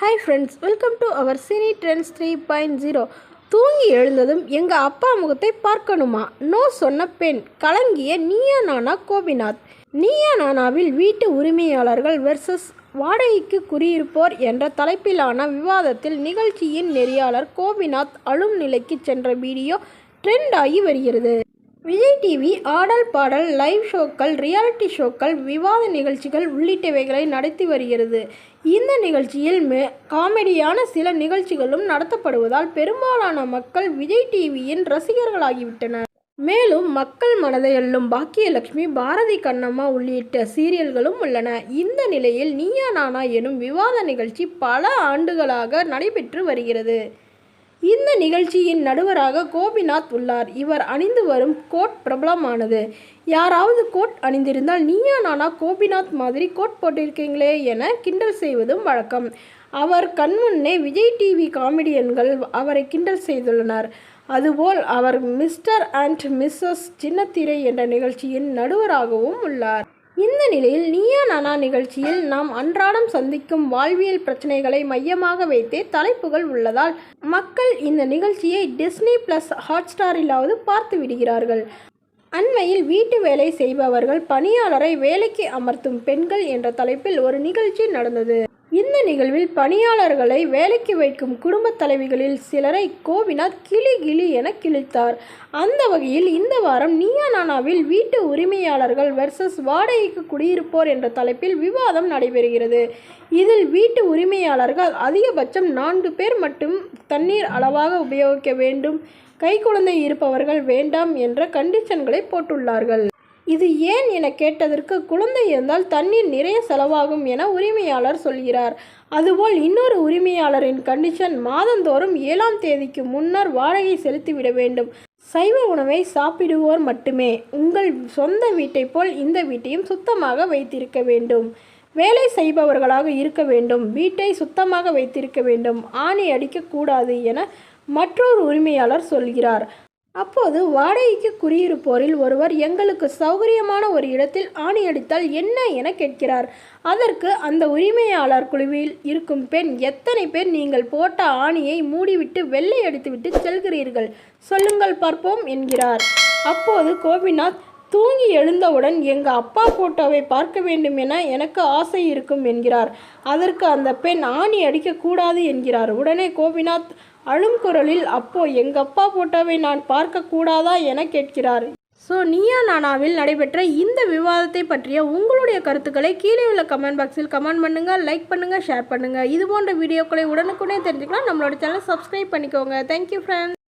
Hi friends welcome to our cine trends three point zero தூங்கி எழுந்ததும் எங்கள் அப்பா முகத்தை பார்க்கணுமா? நோ சொன்ன பெண் கலங்கிய நீயா நானா கோபிநாத். நீயா நானாவில் வீட்டு உரிமையாளர்கள் வெர்சஸ் வாடகைக்கு குடியிருப்போர் என்ற தலைப்பிலான விவாதத்தில் நிகழ்ச்சியின் நெறியாளர் கோபிநாத் அழும் நிலைக்கு சென்ற வீடியோ ட்ரெண்ட் ஆகி வருகிறது. விஜய் டிவி ஆடல் பாடல் லைவ் ஷோக்கள் ரியாலிட்டி ஷோக்கள் விவாத நிகழ்ச்சிகள் உள்ளிட்டவைகளை நடத்தி வருகிறது. இந்த நிகழ்ச்சியில் மே காமெடியான சில நிகழ்ச்சிகளும் நடத்தப்படுவதால் பெரும்பாலான மக்கள் விஜய் டிவியின் ரசிகர்களாகிவிட்டனர். மேலும் மக்கள் மனதை அள்ளும் பாக்கியலட்சுமி பாரதி கண்ணம்மா உள்ளிட்ட சீரியல்களும் உள்ளன. இந்த நிலையில் நீயா நானா எனும் விவாத நிகழ்ச்சி பல ஆண்டுகளாக நடைபெற்று வருகிறது. இந்த நிகழ்ச்சியின் நடுவராக கோபிநாத் உள்ளார். இவர் அணிந்து வரும் கோட் பிரபலமானது. யாராவது கோட் அணிந்திருந்தால் நீயா நானா கோபிநாத் மாதிரி கோட் போட்டிருக்கீங்களே என கிண்டல் செய்வதும் வழக்கம். அவர் கண்முன்னே விஜய் டிவி காமெடியன்கள் அவரை கிண்டல் செய்துள்ளனர். அதுபோல் அவர் மிஸ்டர் அண்ட் மிஸ்ஸஸ் சின்னத்திரை என்ற நிகழ்ச்சியின் நடுவராகவும் உள்ளார். இந்த நிலையில் நீயா நானா நிகழ்ச்சியில் நாம் அன்றாடம் சந்திக்கும் வாழ்வியல் பிரச்சனைகளை மையமாக வைத்தே தலைப்புகள் உள்ளதால் மக்கள் இந்த நிகழ்ச்சியை டிஸ்னி பிளஸ் ஹாட்ஸ்டாரிலாவது பார்த்து விடுகிறார்கள். அண்மையில் வீட்டு வேலை செய்பவர்கள் பணியாளரை வேலைக்கு அமர்த்தும் பெண்கள் என்ற தலைப்பில் ஒரு நிகழ்ச்சி நடந்தது. இந்த நிகழ்வில் பணியாளர்களை வேலைக்கு வைக்கும் குடும்பத் தலைவிகளில் சிலரை கோபிநாத் கிளி கிளி என கிழித்தார். அந்த வகையில் இந்த வாரம் நீயா நானாவில் வீட்டு உரிமையாளர்கள் வெர்சஸ் வாடகைக்கு குடியிருப்போர் என்ற தலைப்பில் விவாதம் நடைபெறுகிறது. இதில் வீட்டு உரிமையாளர்கள் அதிகபட்சம் நான்கு பேர் மட்டும் தண்ணீர் அளவாக உபயோகிக்க வேண்டும். கைக்குழந்தை இருப்பவர்கள் வேண்டாம் என்ற கண்டிஷன்களை போட்டுள்ளார்கள். இது ஏன் என கேட்டதற்கு குழந்தை இருந்தால் தண்ணீர் நிறைய செலவாகும் என உரிமையாளர் சொல்கிறார். அதுபோல் இன்னொரு உரிமையாளரின் கண்டிஷன் மாதந்தோறும் ஏழாம் தேதிக்கு முன்னர் வாடகை செலுத்திவிட வேண்டும். சைவ உணவை சாப்பிடுவோர் மட்டுமே. உங்கள் சொந்த வீட்டை போல் இந்த வீட்டையும் சுத்தமாக வைத்திருக்க வேண்டும். வேலை செய்பவர்களாக இருக்க வேண்டும். வீட்டை சுத்தமாக வைத்திருக்க வேண்டும். ஆணி அடிக்கக்கூடாது என மற்றொரு உரிமையாளர் சொல்கிறார். அப்போது வாடகைக்கு குடியிருப்போரில் ஒருவர் எங்களுக்கு சௌகரியமான ஒரு இடத்தில் ஆணி அடித்தால் என்ன என கேட்கிறார். அதற்கு அந்த உரிமையாளர் குழுவில் இருக்கும் பெண் எத்தனை பேர் நீங்கள் போட்ட ஆணியை மூடிவிட்டு வெள்ளை அடித்துவிட்டு செல்கிறீர்கள்? சொல்லுங்கள் பார்ப்போம் என்கிறார். அப்போது கோபிநாத் தூங்கி எழுந்தவுடன் எங்கள் அப்பா ஃபோட்டோவை பார்க்க வேண்டும் என எனக்கு ஆசை இருக்கும் என்கிறார். அதற்கு அந்த பெண் ஆணி அடிக்கக்கூடாது என்கிறார். உடனே கோபிநாத் அழும் குரலில் அப்போ எங்கள் அப்பா ஃபோட்டோவை நான் பார்க்க கூடாதா என கேட்கிறார். ஸோ நீயா நானாவில் நடைபெற்ற இந்த விவாதத்தை பற்றிய உங்களுடைய கருத்துக்களை கீழே உள்ள கமெண்ட் பாக்ஸில் கமெண்ட் பண்ணுங்கள் லைக் பண்ணுங்கள் ஷேர் பண்ணுங்கள் இது போன்ற வீடியோக்களை உடனுக்குடனே தெரிஞ்சுக்கலாம். நம்மளோட சேனல் சப்ஸ்கிரைப் பண்ணிக்கோங்க. Thank you friends